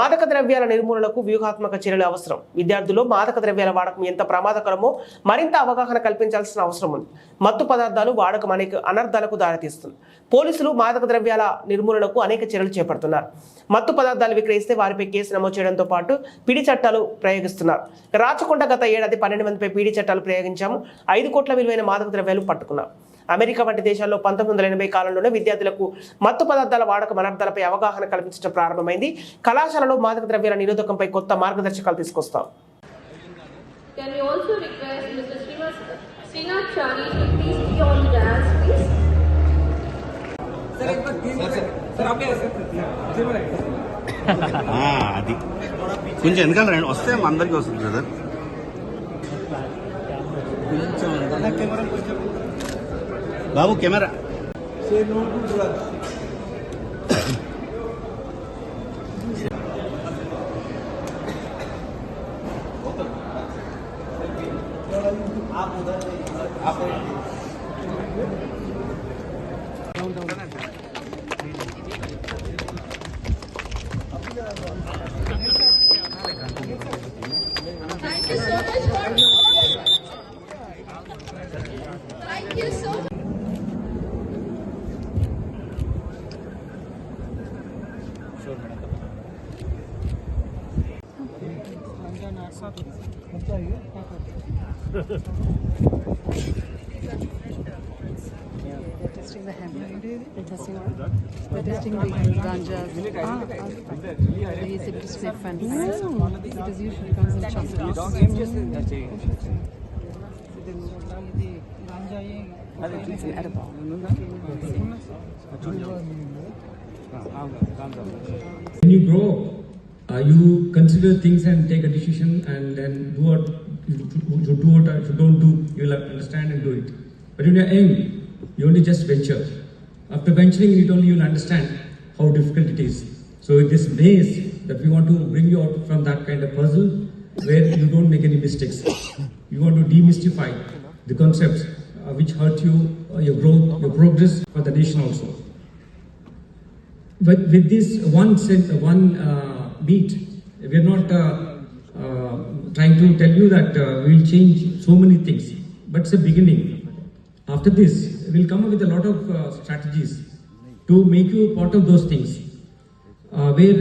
మాదక ద్రవ్యాల నిర్మూలనకు వ్యూహాత్మక చర్యలు అవసరం. విద్యార్థులు మాదక ద్రవ్యాల వాడకం ఎంత ప్రమాదకరమో మరింత అవగాహన కల్పించాల్సిన అవసరం ఉంది. మత్తు పదార్థాలు వాడకం అనేక అనర్థాలకు దారితీస్తుంది. పోలీసులు మాదక ద్రవ్యాల నిర్మూలనకు అనేక చర్యలు చేపడుతున్నారు. మత్తు పదార్థాలు విక్రయిస్తే వారిపై కేసు నమోదు చేయడంతో పాటు పిడి చట్టాలు ప్రయోగిస్తున్నారు. రాచకొండ గత ఏడాది పన్నెండు మందిపై పీడీ చట్టాలు ప్రయోగించాము. ఐదు కోట్ల విలువైన మాదక ద్రవ్యాలు పట్టుకున్నారు అమెరికా వంటి దేశాల్లో పంతొమ్మిది వందల ఎనభై కాలంలోనే విద్యార్థులకు మత్తు పదార్థాల వాడకం అనర్థాలపై అవగాహన కల్పించడం ప్రారంభమైంది. కళాశాలలో మాదక ద్రవ్యాల నిరోధకంపై కొత్త మార్గదర్శకాలు తీసుకొస్తాం. Can we also request Mr. Srinivas, Srinath Chari to please be on the dance, please? ఆ, అది. కొంచెం వెనకాల రండి. వస్తే అందరికీ వస్తుంది brother Babu camera Thank you so much for. They're testing the hemp. They're testing what? They're testing the ganja. He is able to usually comes in chocolates. It's an edible. You grow uh, you consider things and take a decision and then do what you do what or should don't do. You will understand and do it. But when you're young, you only just venture. After venturing it only you'll understand how difficult it is. So this maze that we want to bring you out from that kind of puzzle where you don't make any mistakes. You want to demystify the concepts uh, which hurt you, uh, your growth, your progress for the nation also. But with this one set, one uh, beat, we are not uh, uh, trying to tell you that uh, we will change so many things, but it's a beginning. After this, we'll come up with a lot of strategies to make you part of those things, where